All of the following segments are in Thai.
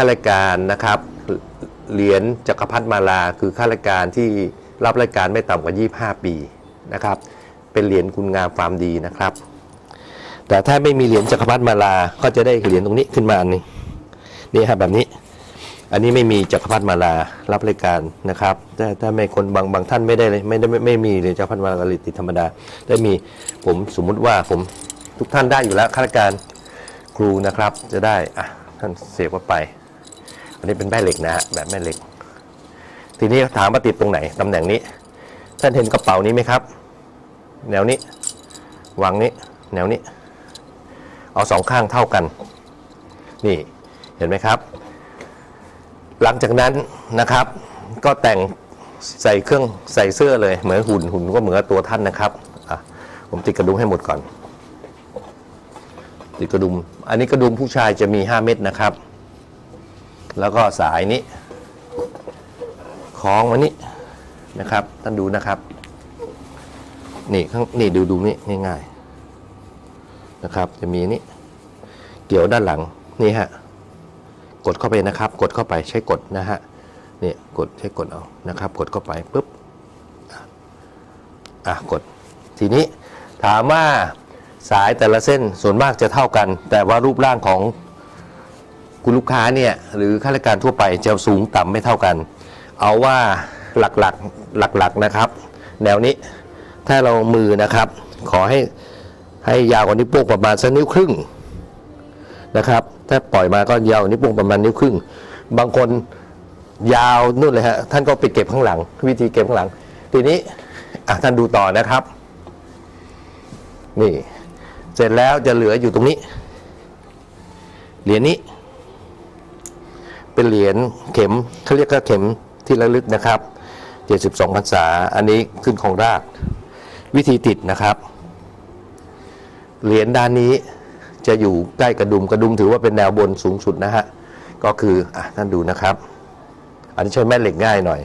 ข้าราชการนะครับเหรียญจักรพรรดิมาลา คือข้าราชการที่รับราชการไม่ต่ำกว่า 25 ปีนะครับ เป็นเหรียญคุณงามความดีนะครับ แต่ถ้าไม่มีเหรียญจักรพรรดิมาลา ก็จะได้เหรียญตรงนี้ขึ้นมานหนึงนี่ครับแบบนี้ อันนี้ไม่มีจักรพรรดิมาลารับรายการนะครับถ้าถ้าไม่คนบางบางท่านไม่ได้เลยไม่ได้ไม่ไม่มีเหรียญจักรพรรดิมาลาหรือติดธรรมดา ได้มีผมสมมุติว่าผมทุกท่านได้อยู่แล้วข้าราชการครูนะครับ จะได้อะท่านเสียบเข้าไป อันนี้เป็นแม่เหล็กนะฮะแบบแม่เหล็ก ทีนี้ถามว่าติดตรงไหนตำแหน่งนี้ ท่านเห็นกระเป๋านี้ไหมครับ แนวนี้วางนี้ แนวนี้ เอาสองข้างเท่ากัน นี่เห็นไหมครับ หลังจากนั้นนะครับ ก็แต่งใส่เครื่องใส่เสื้อเลย เหมือนหุ่นหุ่นก็เหมือนตัวท่านนะครับผมติดกระดุมให้หมดก่อน ติดกระดุม อันนี้กระดุมผู้ชายจะมี 5 เม็ดนะครับ แล้วก็สายนี้คล้องวันนี้นะครับ ท่านดูนะครับ นี่ข้างนี่ดูดูนี่ง่ายๆนะครับ จะมีนี่เกี่ยวด้านหลังนี่ฮะกดเข้าไปนะครับ กดเข้าไปใช้กดนะฮะนี่กดใช้กดเอานะครับ กดเข้าไปปุ๊บอะกดทีนี้ถามว่าสายแต่ละเส้นส่วนมากจะเท่ากัน แต่ว่ารูปร่างของ คุณลูกค้าเนี่ยหรือข้าราชการทั่วไปจะสูงต่ำไม่เท่ากัน เอาว่าหลักๆหลักๆนะครับ แนวนี้ถ้าเรามือนะครับ ขอให้ให้ยาวกว่านิ้วโป้งประมาณสักนิ้วครึ่งนะครับถ้าปล่อยมาก็ยาวนิ้วโป้งประมาณนิ้วครึ่ง บางคนยาวนู่นเลยฮะท่านก็ไปเก็บข้างหลัง วิธีเก็บข้างหลัง ทีนี้ท่านดูต่อนะครับ นี่ เสร็จแล้วจะเหลืออยู่ตรงนี้เหรียญนี้ เป็นเหรียญเข็มเขาเรียกว่าเข็มที่ระลึกนะครับ 72พรรษา อันนี้ขึ้นของรากวิธีติดนะครับ เหรียญด้านนี้จะอยู่ใกล้กระดุมกระดุมถือว่าเป็นแนวบนสูงสุดนะฮะ ก็คืออะท่านดูนะครับ อันนี้ใช้แม่เหล็กง่ายหน่อย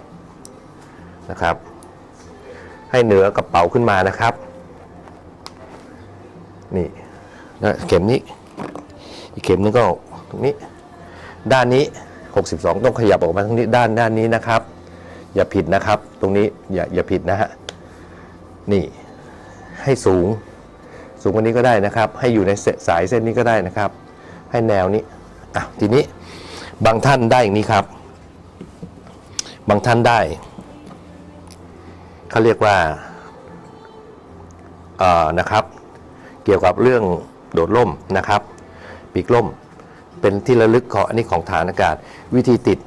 นะครับ ให้เหนือกระเป๋าขึ้นมานะครับ นี่นะเข็มนี้ อีกเข็มนึงก็ตรงนี้ ด้านนี้ 62 ต้องขยับออกมาทางนี้ด้านด้านนี้นะครับ อย่าผิดนะครับ ตรงนี้อย่าอย่าผิดนะฮะนี่ให้สูง สูงกว่านี้ก็ได้นะครับ ให้อยู่ในเสสายเส้นนี้ก็ได้นะครับ ให้แนวนี้อะทีนี้บางท่านได้อย่างนี้ครับ บางท่านได้เขาเรียกว่าอ่อนะครับ เกี่ยวกับเรื่องโดดล่มนะครับ ปีกล่ม เป็นที่ระลึกของอันนี้ของฐานอากาศ วิธีติด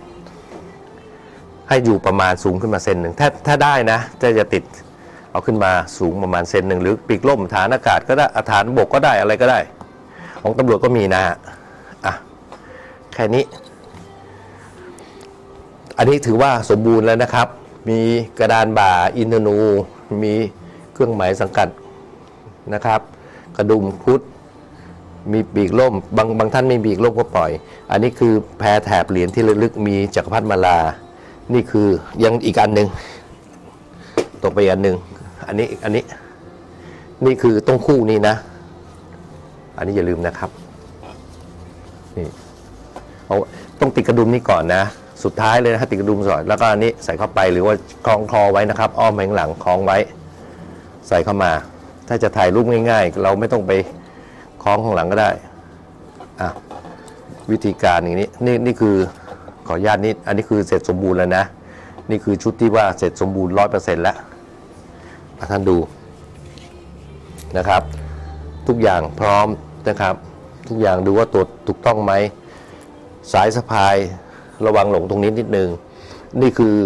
ให้อยู่ประมาณสูงขึ้นมาเซนหนึ่งถ้าถ้าได้นะจะจะติดเอาขึ้นมาสูงประมาณเซนหนึ่งหรือปีกล่มฐานอากาศก็ได้อะฐานบกก็ได้อะไรก็ได้ ของตำรวจก็มีนะฮะอะแค่นี้ อันนี้ถือว่าสมบูรณ์แล้วนะครับ มีกระดานบ่าอินทนู มีเครื่องหมายสังกัดนะครับ กระดุมพุทธ มีปีกล่มบางบางท่านไม่มีปีกล่มก็ปล่อย อันนี้คือแพรแถบเหรียญที่ระลึกมีจักรพรรดิมาลา นี่คือยังอีกอันหนึ่งตกไปอันหนึ่งอันนี้อันนี้ นี่คือต้องคู่นี้นะ อันนี้อย่าลืมนะครับนี่เอาต้องติดกระดุมนี้ก่อนนะ สุดท้ายเลยนะติดกระดุมสอดแล้วก็อันนี้ใส่เข้าไปหรือว่าคล้องคอไว้นะครับ อ้อมไปข้างหลังคล้องไว้ ใส่เข้ามา ถ้าจะถ่ายรูปง่าย ๆ เราไม่ต้องไป ล้องข้างหลังก็ได้อะวิธีการอย่างนี้นี่นี่คือขออนุญาตนิดอันนี้คือเสร็จสมบูรณ์แล้วนะ นี่คือชุดที่ว่าเสร็จสมบูรณ์ร้อยเปอร์เซ็นต์แล้วท่านดูนะครับ ทุกอย่างพร้อมนะครับ ทุกอย่างดูว่าตัวถูกต้องไหมสายสะพายระวังหลงตรงนี้นิดนึง นี่คือ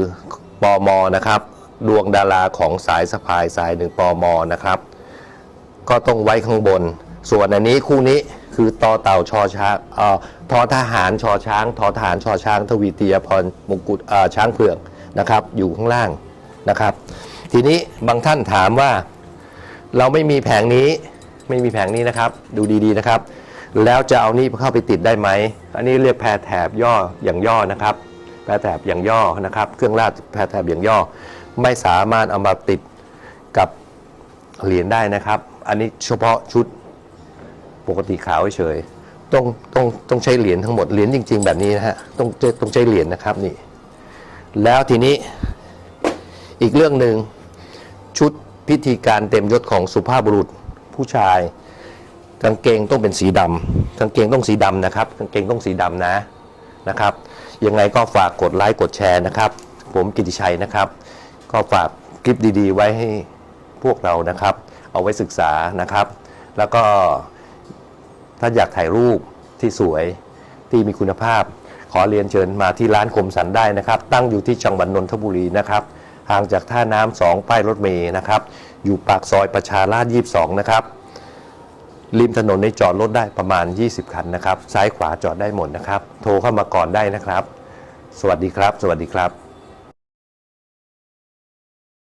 ปอมอนะครับ ดวงดาราของสายสะพายสายหนึ่งปอมอนะครับ ก็ต้องไว้ข้างบน ส่วนอันนี้คู่นี้คือต่อเต่าชอช้างเอ่อทอทหารชอช้างทอทหารชอช้าง ทวีตียพรมงกุฎเอ่อช้างเผือกนะครับ อยู่ข้างล่างนะครับ ทีนี้บางท่านถามว่า เราไม่มีแผงนี้ไม่มีแผงนี้นะครับ ดูดีๆนะครับ แล้วจะเอานี่เข้าไปติดได้ไหมอันนี้เรียกแพรแถบย่ออย่างย่อนะครับ แพรแถบอย่างย่อนะครับ เครื่องราชแพรแถบอย่างย่อ ไม่สามารถเอามาติดกับเหรียญได้นะครับ อันนี้เฉพาะชุด ปกติขาวเฉยต้องต้องต้องใช้เหรียญทั้งหมดเหรียญจริง ๆ แบบนี้นะฮะต้องต้องใช้เหรียญนะครับนี่ แล้วทีนี้อีกเรื่องหนึ่งชุดพิธีการเต็มยศของสุภาพบุรุษผู้ชาย กางเกงต้องเป็นสีดำกางเกงต้องสีดำนะครับ กางเกงต้องสีดำนะนะครับยังไงก็ฝากกดไลค์กดแชร์นะครับ ผมกิติชัยนะครับ ก็ฝากคลิปดี ๆ ไว้ให้พวกเรานะครับ เอาไว้ศึกษานะครับ แล้วก็ ถ้าอยากถ่ายรูปที่สวยที่มีคุณภาพ ขอเรียนเชิญมาที่ร้านคมสันได้นะครับ ตั้งอยู่ที่จังหวัดนนทบุรีนะครับห่างจากท่าน้ำสองป้ายรถเมย์นะครับ อยู่ปากซอยประชาราษฎร์22 นะครับริมถนนในจอดรถได้ประมาณ 20 คันนะครับ ซ้ายขวาจอดได้หมดนะครับ โทรเข้ามาก่อนได้นะครับ สวัสดีครับ สวัสดีครับ